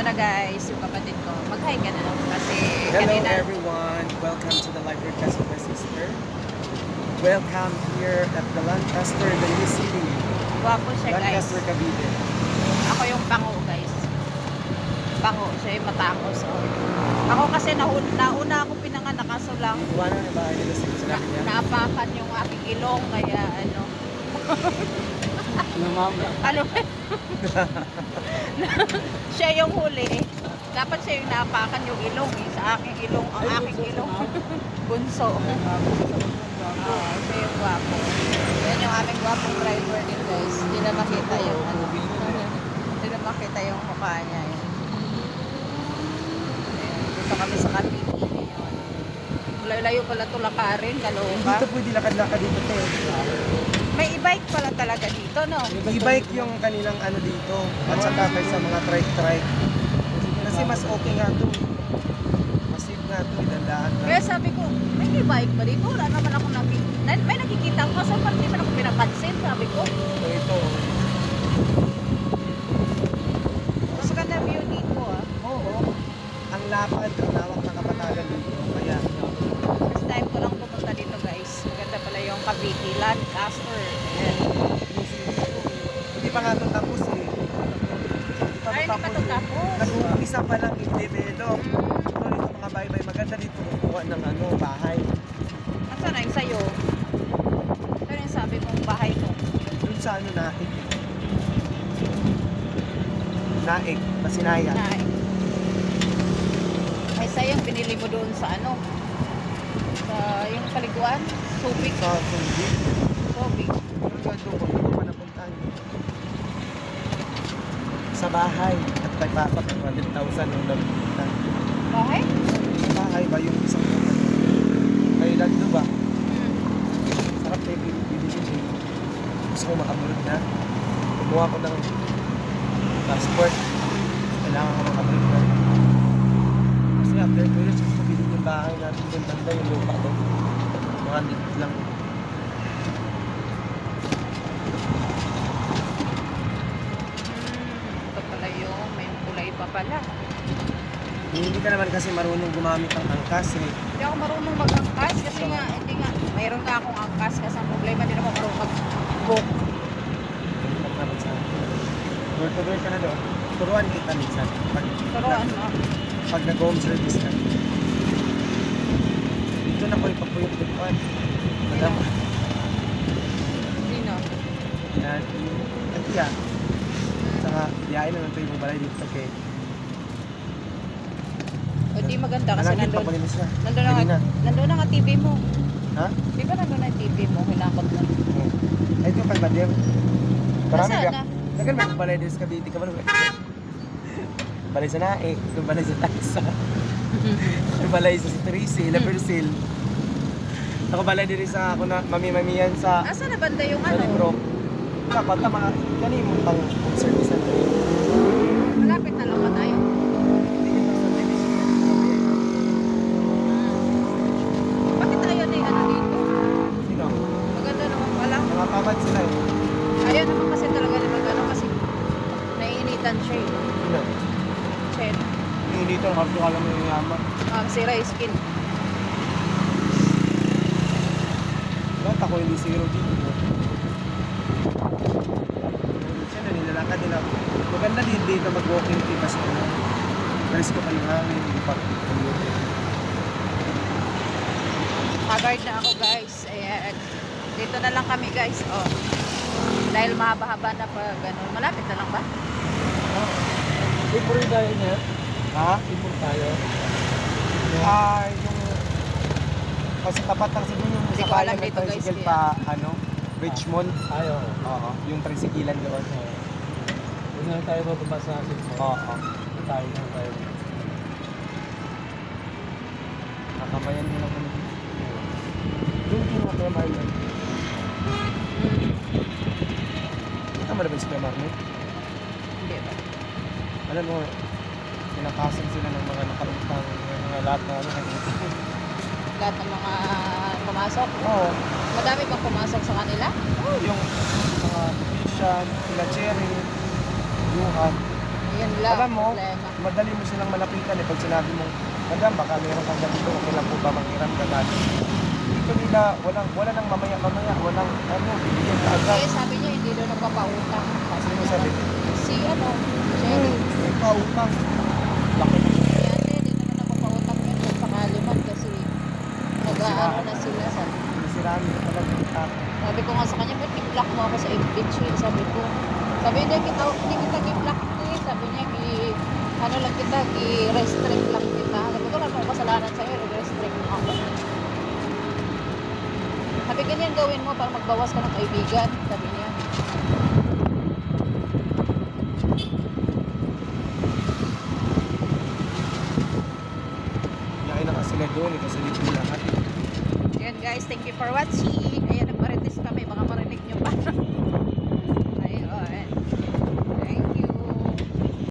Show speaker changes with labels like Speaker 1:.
Speaker 1: Ito na guys, yung kapatid ko. Mag-hi ka na lang kasi
Speaker 2: Hello
Speaker 1: kanina.
Speaker 2: everyone, welcome to the live broadcast of my sister. Welcome here at the Lancaster, the new city.
Speaker 1: Gwapo siya guys.
Speaker 2: Lancaster, Cavite.
Speaker 1: Ako yung pango guys. Pango, siya yung matangos. Oh. Ako kasi nauna, nauna ako pinanganak kaso lang
Speaker 2: Iwanan na bahay nila sa
Speaker 1: na,
Speaker 2: sinabi niya.
Speaker 1: naapakan yung aking ilong kaya ano.
Speaker 2: Lumama.
Speaker 1: Ano siya yung huli. Dapat siya yung naapakan yung ilong eh. Sa aking ilong, ang aking ilong. Bunso. Oo, siya yung gwapo. Yan yung aming gwapong driver din guys. Hindi na makita yung ano. Hindi na makita yung mukha niya. Ayan, Dito kami sa Cavite. Layo-layo pala ito lakarin, Caloocan.
Speaker 2: Dito pwede lakad-lakad dito te.
Speaker 1: May e-bike pala talaga dito, no?
Speaker 2: E-bike yung kanilang ano dito. At saka kay sa mga trike-trike. Kasi mas okay nga to. Mas safe nga to, idandaan lang.
Speaker 1: Kaya sabi ko, may e-bike ba dito? Wala naman ako nakikita. May nakikita ko kasi parang di man ako pinapansin, sabi ko.
Speaker 2: So ito,
Speaker 1: Mas maganda view dito ah.
Speaker 2: oo. Ang lapad, ang lawak ng kapatagan dito. Kaya,
Speaker 1: First time ko lang pumunta dito guys. Maganda pala yung Cavite Lancaster. Ayan.
Speaker 2: Hindi pa nga ito tapos eh. Hindi pa
Speaker 1: Ay, hindi pa ito tapos.
Speaker 2: Nag-uumpisa pa lang i-develop. So, ito mga baybay, maganda dito kumukuha ng ano, bahay.
Speaker 1: Nasaan na yung sayo? Ano yung sabi mong bahay mo?
Speaker 2: Doon sa ano, naik. Naik, Masinaya.
Speaker 1: Na, ay sayang binili mo doon sa ano? Sa yung paliguan? Subic.
Speaker 2: Sa.
Speaker 1: Subic.
Speaker 2: Pero sa Dubo, hindi ko pa napuntahan. Sa bahay. At kay Papa, 200,000 yung napunta.
Speaker 1: Bahay?
Speaker 2: Sa bahay ba yung isang ano? Kay Lando ba?
Speaker 1: Hmm.
Speaker 2: Sarap tayo bibili eh. Gusto ko makamulog na. Kumuha ko ng passport. Kailangan ko makamulog na. Kasi after two years, gusto ko bilhin yung bahay natin doon banda yung lupa doon. Mga lang.
Speaker 1: Hmm, ito pala yung may kulay pa pala.
Speaker 2: Hindi ka naman kasi marunong gumamit ng angkas eh.
Speaker 1: Hindi ako marunong mag-angkas kasi nga, hindi nga, mayroon ka akong angkas kasi ang problema din ako marunong mag-book.
Speaker 2: Door to door ka na doon. Turuan kita minsan. Pag,
Speaker 1: Turuan mo.
Speaker 2: pag nag-home service ka. Dito na ko ipapuyot dituan. Madam,
Speaker 1: Sino?
Speaker 2: yan. At yan. Saka, biyahin naman ito yung balay dito kay
Speaker 1: O di maganda kasi
Speaker 2: Alagin,
Speaker 1: nandun,
Speaker 2: papalinis na.
Speaker 1: nandun na,
Speaker 2: Hindi
Speaker 1: nga, nandun na nga TV mo.
Speaker 2: Ha?
Speaker 1: Di ba nandun na yung TV mo? Hinakot mo.
Speaker 2: Hmm. Ay, ito kay Badem. Marami
Speaker 1: Nasaan
Speaker 2: ka.
Speaker 1: na?
Speaker 2: Nagan may balay din sa Cavite ka ba? Balay sa Naik, yung balay sa Tagsa, yung balay sa Trisi, La Persil. Ako balay din sa ako na mami-mamiyan sa
Speaker 1: Asa na banda yung ano?
Speaker 2: libro. Dapat na mga kanino mo pang service na
Speaker 1: Malapit na lang ba tayo? Bakit ayaw na yung ano dito?
Speaker 2: Sino?
Speaker 1: Maganda naman pala.
Speaker 2: Mga pamad sila eh.
Speaker 1: Ayaw naman kasi talaga ni magano kasi naiinitan siya eh.
Speaker 2: Sino?
Speaker 1: Chen.
Speaker 2: Yung dito, harto ka lang yung yaman.
Speaker 1: Um, sira yung skin.
Speaker 2: Ba't ako hindi zero dito? Siya na nilalakad nila. Maganda din dito mag-walking trip kasi ano. Paris ko pa yung hangin, yung pag
Speaker 1: Haggard na ako guys. Ayan. Dito na lang kami guys. Oh. Dahil mahaba-haba na pa ganun. Malapit na lang ba?
Speaker 3: Ipuri tayo niya.
Speaker 2: Ha?
Speaker 3: Ipuri tayo.
Speaker 2: Ah, yung... Kasi tapat lang siguro yung
Speaker 1: Hindi
Speaker 2: sa
Speaker 1: ko alam
Speaker 2: bayan may
Speaker 1: dito, guys,
Speaker 2: tricycle pa, ano, Richmond.
Speaker 3: Ayaw.
Speaker 2: Oo, yung tricyclean doon.
Speaker 3: Doon na lang tayo bababa sa akin.
Speaker 2: Oo.
Speaker 3: Tayo na tayo.
Speaker 2: Nakamayan mo lang kami. Doon kinuha ko yung Marlon. Tama na ba yung Square Marlon?
Speaker 1: Hindi ba?
Speaker 2: Alam mo, kinakasan sila ng mga nakarumpang ng mga lahat na ano.
Speaker 1: Lahat ng mga pumasok.
Speaker 2: Oo.
Speaker 1: Madami bang pumasok sa kanila?
Speaker 2: Oh, yung mga Christian, sila Cherry, Yuhan.
Speaker 1: Yan lang.
Speaker 2: Alam mo,
Speaker 1: problema.
Speaker 2: madali mo silang malapitan eh. Pag sinabi mong, Madam, baka meron kang ganito, okay lang po ba manghiram ka dati? Dito nila, walang, wala nang mamaya-mamaya, walang ano, bibigyan ka agad.
Speaker 1: Eh, sabi niya, hindi daw nagpapautang. Sabi
Speaker 2: Sino
Speaker 1: niya,
Speaker 2: sabi?
Speaker 1: Si ano, Sherry.
Speaker 2: May pautang. Laki na.
Speaker 1: Kaya hindi, hindi naman nagpapautang yun kung sakali man kasi nag-aano na sila. Sabi,
Speaker 2: Sirami na talaga yung tao.
Speaker 1: sabi ko nga sa kanya, ba't i-block mo ako sa eh? Sabi ko, sabi niya, kita, hindi kita i-block eh. Sabi niya, i, ano lang kita, i-restrict lang kita. Sabi ko, wala akong kasalanan sa'yo, i-restrict mo ako. Sabi, ganyan gawin mo para magbawas ka ng kaibigan. Sabi niya.
Speaker 2: Yakin na kasi sila doon eh, kasi dito nila lahat
Speaker 1: guys. Thank you for watching. Ayan, nagmarites kami. Baka marinig nyo pa.